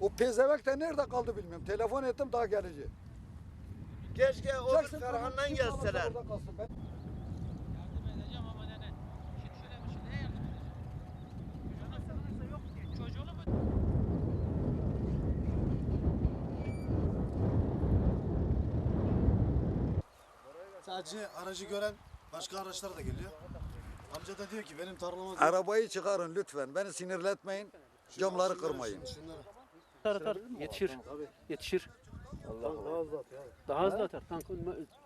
O pezevek de nerede kaldı bilmiyorum. Telefon ettim daha gelecek. Keşke o Jackson Ferhan'dan kalırsa gelseler. orada kalsın. Ben- Yardım edeceğim ama nene. Şimdi şöyle bir şey ne yardım edeceğim? Çocuğuna sarılırsa yok diye. Çocuğunu mu? Sadece aracı gören başka araçlar da geliyor. Amca da diyor ki benim tarlama... Arabayı çıkarın lütfen. Beni sinirletmeyin. Camları kırmayın. Şunları. Atar atar. Yetişir. Yetişir. Daha hızlı abi. Daha hızlı atar. Tank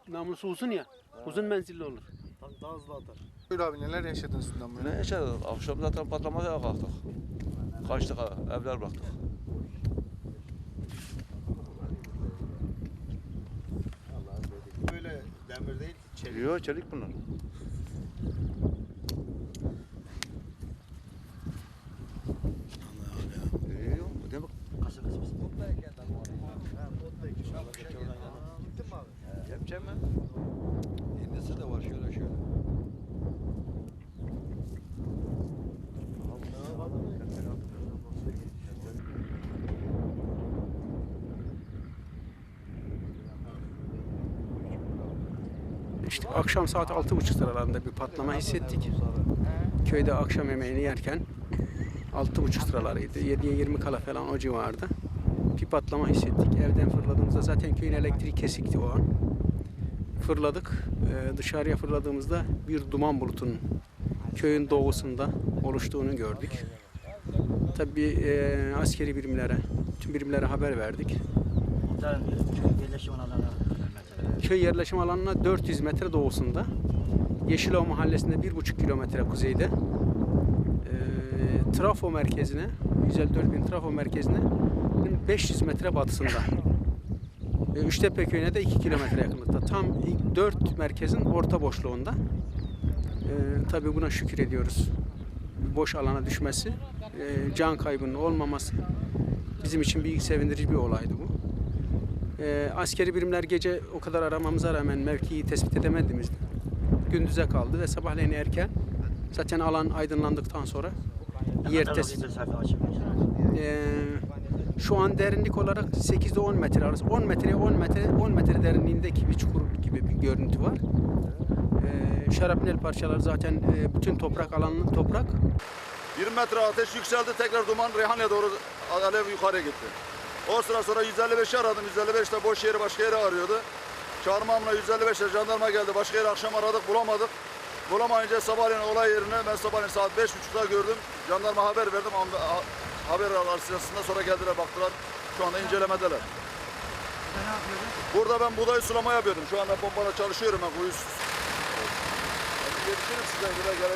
namlusu uzun ya. Uzun menzilli olur. Tank daha hızlı atar. Buyur abi neler yaşadın üstünden böyle? Ne yaşadık? Akşam zaten patlamaya kalktık. Kaçtık ha, evler bıraktık. Böyle demir değil, çelik. Yok çelik bunlar. Ee, yok, bu demek yapacağım ben. İndisi de var şöyle şöyle. İşte akşam saat altı buçuk sıralarında bir patlama hissettik. Köyde akşam yemeğini yerken altı buçuk sıralarıydı. 7'ye 20 kala falan o civarda. Bir patlama hissettik. Evden fırladığımızda zaten köyün elektriği kesikti o an. Fırladık. Ee, dışarıya fırladığımızda bir duman bulutunun köyün doğusunda oluştuğunu gördük. Tabii e, askeri birimlere, tüm birimlere haber verdik. Köy yerleşim alanına 400 metre doğusunda. Yeşilova mahallesinde 1,5 kilometre kuzeyde. Ee, trafo merkezine, 154 bin trafo merkezine 500 metre batısında. Ee, Üçtepe köyüne de 2 kilometre yakınlıkta. Tam 4 merkezin orta boşluğunda. Ee, tabii buna şükür ediyoruz. Boş alana düşmesi, e, can kaybının olmaması bizim için büyük sevindirici bir olaydı bu. Ee, askeri birimler gece o kadar aramamıza rağmen mevkiyi tespit edemediğimiz gündüze kaldı ve sabahleyin erken zaten alan aydınlandıktan sonra yer tespit Ee, şu an derinlik olarak 8 ile 10 metre arası 10 metre 10 metre 10 metre derinliğindeki bir çukur gibi bir görüntü var. Ee, şarapnel parçaları zaten e, bütün toprak alanının toprak 20 metre ateş yükseldi tekrar duman Reyhan'a doğru alev yukarı gitti. O sıra sonra 155'i aradım. 155'te boş yeri başka yere arıyordu. Çağırmamla 155'te jandarma geldi. Başka yeri akşam aradık bulamadık. Bulamayınca sabahleyin olay yerine ben sabahleyin saat 5.30'da gördüm. Jandarma haber verdim. Haber arasında sonra geldiler baktılar. Şu anda incelemedeler. Burada ben buğday sulama yapıyordum. Şu anda pompala çalışıyorum ben. Kuyu... Görüşürüm size. Güle gele.